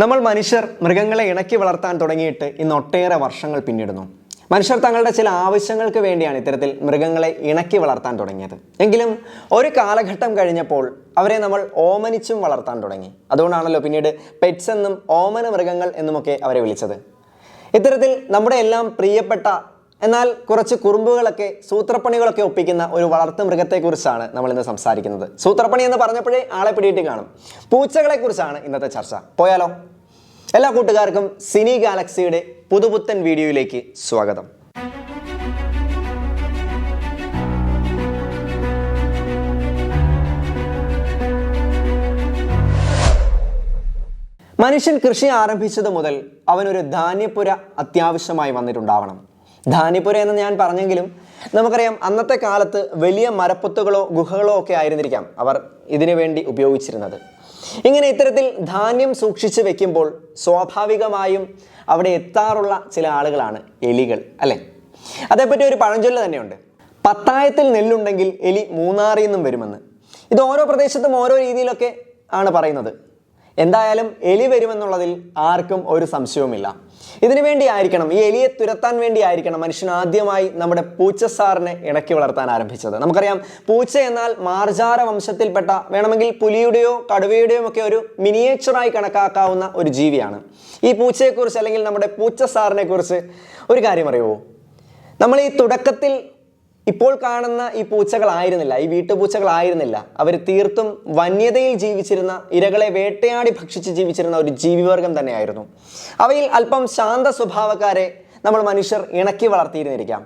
നമ്മൾ മനുഷ്യർ മൃഗങ്ങളെ ഇണക്കി വളർത്താൻ തുടങ്ങിയിട്ട് ഇന്ന് ഒട്ടേറെ വർഷങ്ങൾ പിന്നിടുന്നു. മനുഷ്യർ തങ്ങളുടെ ചില ആവശ്യങ്ങൾക്ക് വേണ്ടിയാണ് ഇത്തരത്തിൽ മൃഗങ്ങളെ ഇണക്കി വളർത്താൻ തുടങ്ങിയത്. എങ്കിലും ഒരു കാലഘട്ടം കഴിഞ്ഞപ്പോൾ അവരെ നമ്മൾ ഓമനിച്ചും വളർത്താൻ തുടങ്ങി. അതുകൊണ്ടാണല്ലോ പിന്നീട് പെറ്റ്സ് എന്നും ഓമന മൃഗങ്ങൾ എന്നുമൊക്കെ അവരെ വിളിച്ചത്. ഇത്തരത്തിൽ നമ്മുടെ എല്ലാം പ്രിയപ്പെട്ട എന്നാൽ കുറച്ച് കുറുമ്പുകളൊക്കെ സൂത്രപ്പണികളൊക്കെ ഒപ്പിക്കുന്ന ഒരു വളർത്തു മൃഗത്തെക്കുറിച്ചാണ് നമ്മൾ ഇന്ന് സംസാരിക്കുന്നത്. സൂത്രപ്പണി എന്ന് പറഞ്ഞപ്പോഴേ ആളെ പിടിയിട്ട് കാണും. പൂച്ചകളെക്കുറിച്ചാണ് ഇന്നത്തെ ചർച്ച. പോയാലോ? എല്ലാ കൂട്ടുകാർക്കും സിനി ഗാലക്സിയുടെ പുതുപുത്തൻ വീഡിയോയിലേക്ക് സ്വാഗതം. മനുഷ്യൻ കൃഷി ആരംഭിച്ചത് മുതൽ അവനൊരു ധാന്യപ്പുര അത്യാവശ്യമായി വന്നിട്ടുണ്ടാവണം. ധാന്യപ്പുര എന്ന് ഞാൻ പറഞ്ഞെങ്കിലും നമുക്കറിയാം അന്നത്തെ കാലത്ത് വലിയ മരപ്പൊത്തുകളോ ഗുഹകളോ ഒക്കെ ആയിരുന്നിരിക്കാം അവർ ഇതിനു വേണ്ടി ഉപയോഗിച്ചിരുന്നത്. ഇങ്ങനെ ഇത്തരത്തിൽ ധാന്യം സൂക്ഷിച്ച് വെക്കുമ്പോൾ സ്വാഭാവികമായും അവിടെ എത്താറുള്ള ചില ആളുകളാണ് എലികൾ അല്ലേ? അതേപ്പറ്റി ഒരു പഴഞ്ചൊല്ല് തന്നെയുണ്ട്. പത്തായത്തിൽ നെല്ലുണ്ടെങ്കിൽ എലി മൂന്നാറിൽ നിന്നും വരുമെന്ന്. ഇത് ഓരോ പ്രദേശത്തും ഓരോ രീതിയിലൊക്കെ ആണ് പറയുന്നത്. എന്തായാലും എലി വരുമെന്നുള്ളതിൽ ആർക്കും ഒരു സംശയവുമില്ല. ഇതിനു വേണ്ടി ആയിരിക്കണം ഈ എലിയെ തുരത്താൻ വേണ്ടി ആയിരിക്കണം മനുഷ്യൻ ആദ്യമായി നമ്മുടെ പൂച്ച സാറിനെ ഇണക്കി വളർത്താൻ ആരംഭിച്ചത്. നമുക്കറിയാം പൂച്ച എന്നാൽ മാർജാര വംശത്തിൽപ്പെട്ട വേണമെങ്കിൽ പുലിയുടെയോ കടുവയുടെയോ ഒക്കെ ഒരു മിനിയേച്ചറായി കണക്കാക്കാവുന്ന ഒരു ജീവിയാണ്. ഈ പൂച്ചയെക്കുറിച്ച് അല്ലെങ്കിൽ നമ്മുടെ പൂച്ച സാറിനെ കുറിച്ച് ഒരു കാര്യം അറിയുമോ നമ്മൾ ഈ തുടക്കത്തിൽ ഇപ്പോൾ കാണുന്ന ഈ പൂച്ചകളായിരുന്നില്ല ഈ വീട്ടുപൂച്ചകളായിരുന്നില്ല. അവർ തീർത്തും വന്യതയിൽ ജീവിച്ചിരുന്ന ഇരകളെ വേട്ടയാടി ഭക്ഷിച്ച് ജീവിച്ചിരുന്ന ഒരു ജീവിവർഗം തന്നെയായിരുന്നു. അവയിൽ അല്പം ശാന്ത സ്വഭാവക്കാരെ നമ്മൾ മനുഷ്യർ ഇണക്കി വളർത്തിയിരുന്നിരിക്കാം.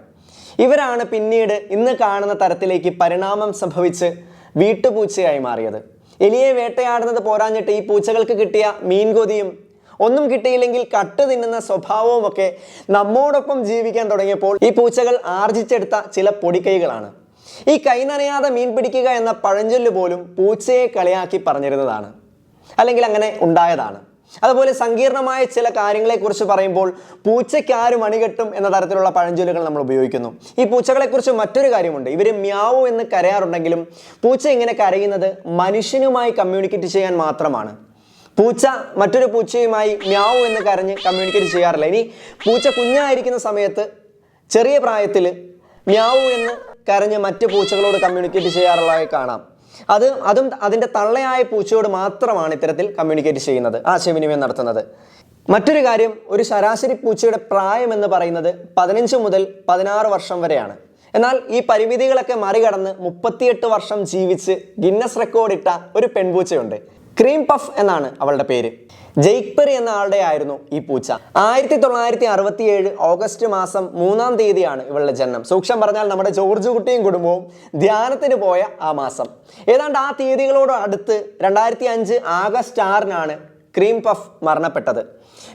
ഇവരാണ് പിന്നീട് ഇന്ന് കാണുന്ന തരത്തിലേക്ക് പരിണാമം സംഭവിച്ച് വീട്ടുപൂച്ചയായി മാറിയത്. എലിയെ വേട്ടയാടുന്നത് പോരാഞ്ഞിട്ട് ഈ പൂച്ചകൾക്ക് കിട്ടിയ മീൻകൊതിയും ഒന്നും കിട്ടിയില്ലെങ്കിൽ കട്ട് തിന്നുന്ന സ്വഭാവവും ഒക്കെ നമ്മോടൊപ്പം ജീവിക്കാൻ തുടങ്ങിയപ്പോൾ ഈ പൂച്ചകൾ ആർജിച്ചെടുത്ത ചില പൊടിക്കൈകളാണ്. ഈ കൈ നനയാതെ മീൻ പിടിക്കുക എന്ന പഴഞ്ചൊല്ല് പോലും പൂച്ചയെ കളിയാക്കി പറഞ്ഞിരുന്നതാണ്. അല്ലെങ്കിൽ അങ്ങനെ ഉണ്ടായതാണ്. അതുപോലെ സങ്കീർണമായ ചില കാര്യങ്ങളെക്കുറിച്ച് പറയുമ്പോൾ പൂച്ചയ്ക്ക് ആരും അണികെട്ടും എന്ന തരത്തിലുള്ള പഴഞ്ചൊല്ലുകൾ നമ്മൾ ഉപയോഗിക്കുന്നു. ഈ പൂച്ചകളെക്കുറിച്ച് മറ്റൊരു കാര്യമുണ്ട്. ഇവർ മ്യാവു എന്ന് കരയാറുണ്ടെങ്കിലും പൂച്ച ഇങ്ങനെ കരയുന്നത് മനുഷ്യനുമായി കമ്മ്യൂണിക്കേറ്റ് ചെയ്യാൻ മാത്രമാണ്. പൂച്ച മറ്റൊരു പൂച്ചയുമായി മ്യാവ് എന്ന് കരഞ്ഞ് കമ്മ്യൂണിക്കേറ്റ് ചെയ്യാറില്ല. ഇനി പൂച്ച കുഞ്ഞായിരിക്കുന്ന സമയത്ത് ചെറിയ പ്രായത്തിൽ മ്യാവു എന്ന് കരഞ്ഞ് മറ്റ് പൂച്ചകളോട് കമ്മ്യൂണിക്കേറ്റ് ചെയ്യാറുള്ളതായി കാണാം. അത് അതും അതിന്റെ തള്ളയായ പൂച്ചയോട് മാത്രമാണ് ഇത്തരത്തിൽ കമ്മ്യൂണിക്കേറ്റ് ചെയ്യുന്നത് ആശയവിനിമയം നടത്തുന്നത്. മറ്റൊരു കാര്യം ഒരു ശരാശരി പൂച്ചയുടെ പ്രായം എന്ന് പറയുന്നത് പതിനഞ്ച് മുതൽ പതിനാറ് വർഷം വരെയാണ്. എന്നാൽ ഈ പരിമിതികളൊക്കെ മറികടന്ന് മുപ്പത്തിയെട്ട് വർഷം ജീവിച്ച് ഗിന്നസ് റെക്കോർഡ് ഇട്ട ഒരു പെൺപൂച്ചയുണ്ട്. ക്രീം പഫ് എന്നാണ് അവളുടെ പേര്. ജെയ്ക്പെറി എന്ന ആളുടെ ആയിരുന്നു ഈ പൂച്ച. ആയിരത്തി തൊള്ളായിരത്തി അറുപത്തി ഏഴ് ഓഗസ്റ്റ് മാസം മൂന്നാം തീയതിയാണ് ഇവളുടെ ജനനം. സൂക്ഷം പറഞ്ഞാൽ നമ്മുടെ ജോർജ് കുട്ടിയും കുടുംബവും ധ്യാനത്തിന് പോയ ആ മാസം. ഏതാണ്ട് ആ തീയതികളോട് അടുത്ത് രണ്ടായിരത്തി അഞ്ച് ആഗസ്റ്റ് ആറിനാണ് ക്രീം പഫ് മരണപ്പെട്ടത്.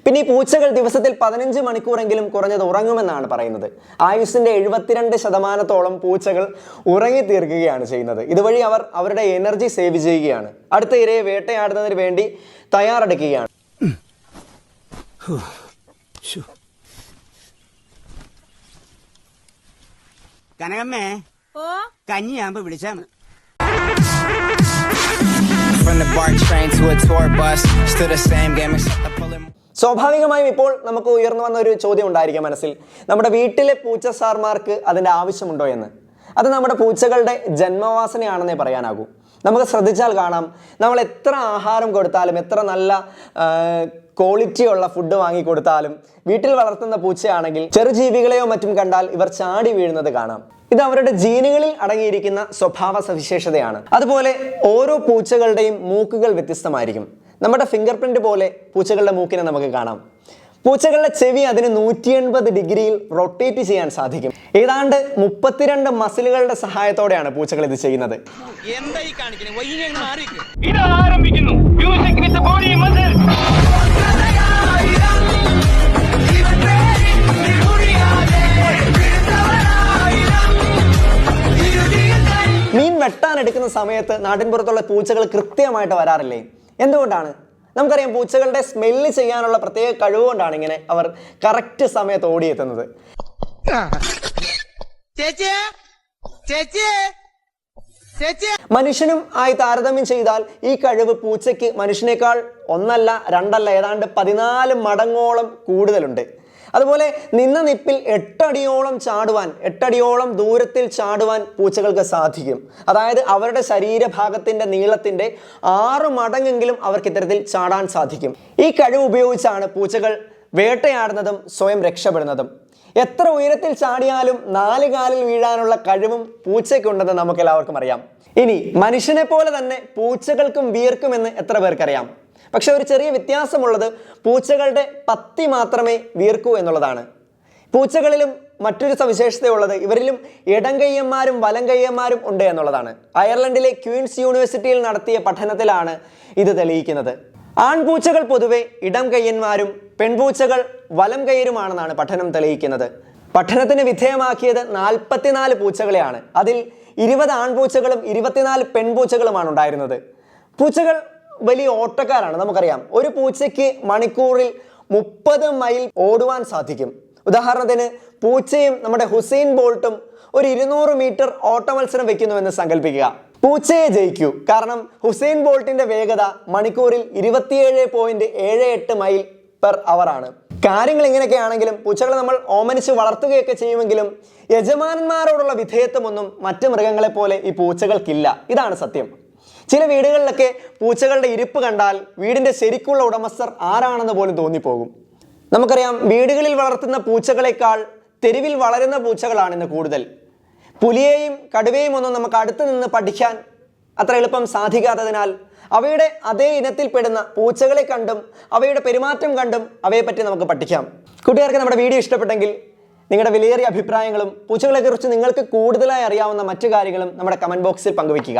പിന്നെ ഈ പൂച്ചകൾ ദിവസത്തിൽ പതിനഞ്ച് മണിക്കൂറെങ്കിലും കുറഞ്ഞത് ഉറങ്ങുമെന്നാണ് പറയുന്നത്. ആയുസിന്റെ എഴുപത്തിരണ്ട് ശതമാനത്തോളം പൂച്ചകൾ ഉറങ്ങി തീർക്കുകയാണ് ചെയ്യുന്നത്. ഇതുവഴി അവർ അവരുടെ എനർജി സേവ് ചെയ്യുകയാണ്. അടുത്ത ഇരയെ വേട്ടയാടുന്നതിന് വേണ്ടി തയ്യാറെടുക്കുകയാണ്. കനകമ്മേ ഓ? കഞ്ഞിയാകുമ്പോ വിളിച്ചാണ് From the BART train to a tour bus, still the same game except it. സ്വാഭാവികമായും ഇപ്പോൾ നമുക്ക് ഉയർന്നു വന്ന ഒരു ചോദ്യം ഉണ്ടായിരിക്കാം മനസ്സിൽ. നമ്മുടെ വീട്ടിലെ പൂച്ച സാർമാർക്ക് അതിന്റെ ആവശ്യമുണ്ടോ എന്ന്? അത് നമ്മുടെ പൂച്ചകളുടെ ജന്മവാസനയാണെന്നേ പറയാനാകൂ. നമുക്ക് ശ്രദ്ധിച്ചാൽ കാണാം നമ്മൾ എത്ര ആഹാരം കൊടുത്താലും എത്ര നല്ല ക്വാളിറ്റിയുള്ള ഫുഡ് വാങ്ങി കൊടുത്താലും വീട്ടിൽ വളർത്തുന്ന പൂച്ചയാണെങ്കിൽ ചെറുജീവികളെയോ മറ്റും കണ്ടാൽ ഇവർ ചാടി വീഴുന്നത് കാണാം. ഇത് അവരുടെ ജീനുകളിൽ അടങ്ങിയിരിക്കുന്ന സ്വഭാവ സവിശേഷതയാണ് അതുപോലെ ഓരോ പൂച്ചകളുടെയും മൂക്കുകൾ വ്യത്യസ്തമായിരിക്കും. നമ്മുടെ ഫിംഗർ പ്രിന്റ് പോലെ പൂച്ചകളുടെ മൂക്കിനെ നമുക്ക് കാണാം. പൂച്ചകളുടെ ചെവി അതിന് നൂറ്റി എൺപത് ഡിഗ്രിയിൽ റൊട്ടേറ്റ് ചെയ്യാൻ സാധിക്കും. ഏതാണ്ട് മുപ്പത്തിരണ്ട് മസിലുകളുടെ സഹായത്തോടെയാണ് പൂച്ചകൾ ഇത് ചെയ്യുന്നത്. എന്താ ഈ കാണിക്കണേ വൈകി മാറി ഇത് ആരംഭിക്കുന്നു. മ്യൂസിക് വിത്ത് ബോഡി മസിൽ മീൻ വെട്ടാൻ എടുക്കുന്ന സമയത്ത് നാട്ടിൻപുറത്തുള്ള പൂച്ചകൾ കൃത്യമായിട്ട് വരാറില്ലേ? എന്തുകൊണ്ടാണ്? നമുക്കറിയാം പൂച്ചകളുടെ സ്മെല്ല് ചെയ്യാനുള്ള പ്രത്യേക കഴിവ് കൊണ്ടാണ് ഇങ്ങനെ അവർ കറക്റ്റ് സമയത്ത് ഓടിയെത്തുന്നത്. മനുഷ്യനും ആയി താരതമ്യം ചെയ്താൽ ഈ കഴിവ് പൂച്ചയ്ക്ക് മനുഷ്യനേക്കാൾ ഒന്നല്ല രണ്ടല്ല ഏതാണ്ട് പതിനാല് മടങ്ങോളം കൂടുതലുണ്ട്. അതുപോലെ നിന്ന നിപ്പിൽ എട്ടടിയോളം ചാടുവാൻ എട്ടടിയോളം ദൂരത്തിൽ ചാടുവാൻ പൂച്ചകൾക്ക് സാധിക്കും. അതായത് അവരുടെ ശരീരഭാഗത്തിന്റെ നീളത്തിന്റെ ആറ് മടങ്ങെങ്കിലും അവർക്ക് ഇത്തരത്തിൽ ചാടാൻ സാധിക്കും. ഈ കഴിവ് ഉപയോഗിച്ചാണ് പൂച്ചകൾ വേട്ടയാടുന്നതും സ്വയം രക്ഷപ്പെടുന്നതും. എത്ര ഉയരത്തിൽ ചാടിയാലും നാല് കാലിൽ വീഴാനുള്ള കഴിവും പൂച്ചയ്ക്കുണ്ടെന്ന് നമുക്ക് എല്ലാവർക്കും അറിയാം. ഇനി മനുഷ്യനെ പോലെ തന്നെ പൂച്ചകൾക്കും വിയർക്കുമെന്ന് എത്ര പേർക്കറിയാം? പക്ഷെ ഒരു ചെറിയ വ്യത്യാസമുള്ളത് പൂച്ചകളുടെ പത്തി മാത്രമേ വീർക്കൂ എന്നുള്ളതാണ്. പൂച്ചകളിലും മറ്റൊരു സവിശേഷതയുള്ളത് ഇവരിലും ഇടം കയ്യന്മാരും വലം കയ്യന്മാരും ഉണ്ട് എന്നുള്ളതാണ്. അയർലൻഡിലെ ക്വീൻസ് യൂണിവേഴ്സിറ്റിയിൽ നടത്തിയ പഠനത്തിലാണ് ഇത് തെളിയിക്കുന്നത്. ആൺപൂച്ചകൾ പൊതുവെ ഇടം കയ്യന്മാരും പെൺപൂച്ചകൾ വലം കയ്യരുമാണെന്നാണ് പഠനം തെളിയിക്കുന്നത്. പഠനത്തിന് വിധേയമാക്കിയത് നാൽപ്പത്തിനാല് പൂച്ചകളെയാണ്. അതിൽ ഇരുപത് ആൺപൂച്ചകളും ഇരുപത്തിനാല് പെൺപൂച്ചകളുമാണ് ഉണ്ടായിരുന്നത്. പൂച്ചകൾ വലിയ ഓട്ടക്കാരാണ് നമുക്കറിയാം. ഒരു പൂച്ചയ്ക്ക് മണിക്കൂറിൽ മുപ്പത് മൈൽ ഓടുവാൻ സാധിക്കും. ഉദാഹരണത്തിന് പൂച്ചയും നമ്മുടെ ഹുസൈൻ ബോൾട്ടും ഒരു ഇരുന്നൂറ് മീറ്റർ ഓട്ട മത്സരം വെക്കുന്നുവെന്ന് സങ്കല്പിക്കുക പൂച്ചയെ ജയിക്കൂ. കാരണം ഹുസൈൻ ബോൾട്ടിന്റെ വേഗത മണിക്കൂറിൽ ഇരുപത്തിയേഴ് പോയിന്റ് ഏഴ് എട്ട് മൈൽ പെർ അവർ ആണ്. കാര്യങ്ങൾ ഇങ്ങനെയൊക്കെ ആണെങ്കിലും പൂച്ചകളെ നമ്മൾ ഓമനിച്ച് വളർത്തുകയൊക്കെ ചെയ്യുമെങ്കിലും യജമാനന്മാരോടുള്ള വിധേയത്വമൊന്നും മറ്റ് മൃഗങ്ങളെ പോലെ ഈ പൂച്ചകൾക്കില്ല. ഇതാണ് സത്യം. ചില വീടുകളിലൊക്കെ പൂച്ചകളുടെ ഇരിപ്പ് കണ്ടാൽ വീടിന്റെ ശരിക്കുള്ള ഉടമസ്ഥർ ആരാണെന്ന് പോലും തോന്നിപ്പോകും. നമുക്കറിയാം വീടുകളിൽ വളർത്തുന്ന പൂച്ചകളെക്കാൾ തെരുവിൽ വളരുന്ന പൂച്ചകളാണ് ഇന്ന് കൂടുതൽ. പുലിയെയും കടുവയും ഒന്നും നമുക്ക് അടുത്ത് നിന്ന് പഠിക്കാൻ അത്ര എളുപ്പം സാധിക്കാത്തതിനാൽ അവയുടെ അതേ ഇനത്തിൽപ്പെടുന്ന പൂച്ചകളെ കണ്ടും അവയുടെ പെരുമാറ്റം കണ്ടും അവയെപ്പറ്റി നമുക്ക് പഠിക്കാം. കൂട്ടുകാർക്ക് നമ്മുടെ വീഡിയോ ഇഷ്ടപ്പെട്ടെങ്കിൽ നിങ്ങളുടെ വിലയേറിയ അഭിപ്രായങ്ങളും പൂച്ചകളെക്കുറിച്ച് നിങ്ങൾക്ക് കൂടുതലായി അറിയാവുന്ന മറ്റു കാര്യങ്ങളും നമ്മുടെ കമന്റ് ബോക്സിൽ പങ്കുവയ്ക്കുക.